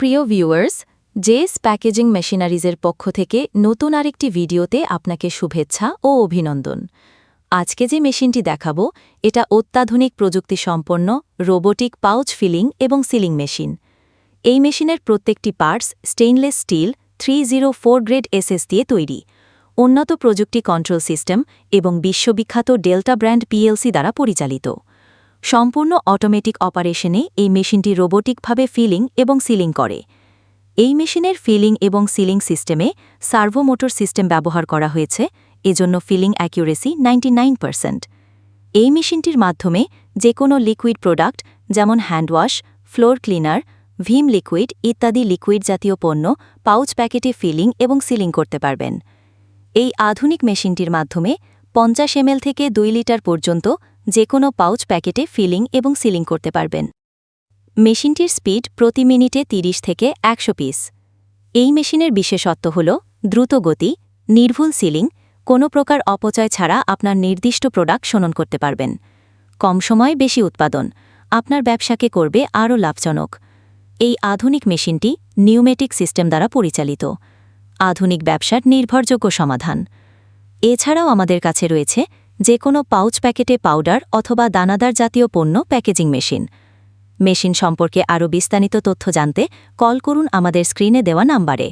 প্রিয় viewers JS packaging মেশিনারিজের পক্ষ থেকে নতুন আরেকটি ভিডিওতে আপনাকে শুভেচ্ছা ও অভিনন্দন। আজকে যে মেশিনটি দেখাবো, এটা অত্যাধুনিক প্রযুক্তি সম্পন্ন রোবোটিক পাউচ ফিলিং এবং সিলিং মেশিন। এই মেশিনের প্রত্যেকটি parts stainless steel three zero four grade SS দিয়ে তৈরি। উন্নত প্রযুক্তি কন্ট্রোল সিস্টেম এবং বিশ্ববিখ্যাত ডেল্টা ব্র্যান্ড পিএলসি দ্বারা পরিচালিত। সম্পূর্ণ অটোমেটিক অপারেশনে এই মেশিনটি রোবোটিকভাবে ফিলিং এবং সিলিং করে। এই মেশিনের ফিলিং এবং সিলিং সিস্টেমে সার্ভোমোটর সিস্টেম ব্যবহার করা হয়েছে, এজন্য ফিলিং অ্যাকিউরেসি 99% এই মেশিনটির মাধ্যমে যে কোনো লিকুইড প্রোডাক্ট, যেমন handwash, floor cleaner, Vim liquid ইত্যাদি লিকুইড জাতীয় পণ্য পাউচ প্যাকেটে ফিলিং এবং সিলিং করতে পারবেন। এই আধুনিক মেশিনটির মাধ্যমে পঞ্চাশ এমএল থেকে দুই লিটার পর্যন্ত যে কোনো পাউচ প্যাকেটে ফিলিং এবং সিলিং করতে পারবেন। মেশিনটির স্পিড প্রতি মিনিটে 30 থেকে একশো পিস। এই মেশিনের বিশেষত্ব হল দ্রুত গতি, নির্ভুল সিলিং, কোনো প্রকার অপচয় ছাড়া আপনার নির্দিষ্ট প্রোডাক্ট শোনন করতে পারবেন। কম সময়ে বেশি উৎপাদন, আপনার ব্যবসাকে করবে আরও লাভজনক। এই আধুনিক মেশিনটি নিউমেটিক সিস্টেম দ্বারা পরিচালিত। আধুনিক ব্যবসার নির্ভরযোগ্য সমাধান। এছাড়াও আমাদের কাছে রয়েছে যে কোনো পাউচ প্যাকেটে পাউডার অথবা দানাদার জাতীয় পণ্য প্যাকেজিং মেশিন। মেশিন সম্পর্কে আরও বিস্তারিত তথ্য জানতে কল করুন আমাদের স্ক্রিনে দেওয়া নাম্বারে।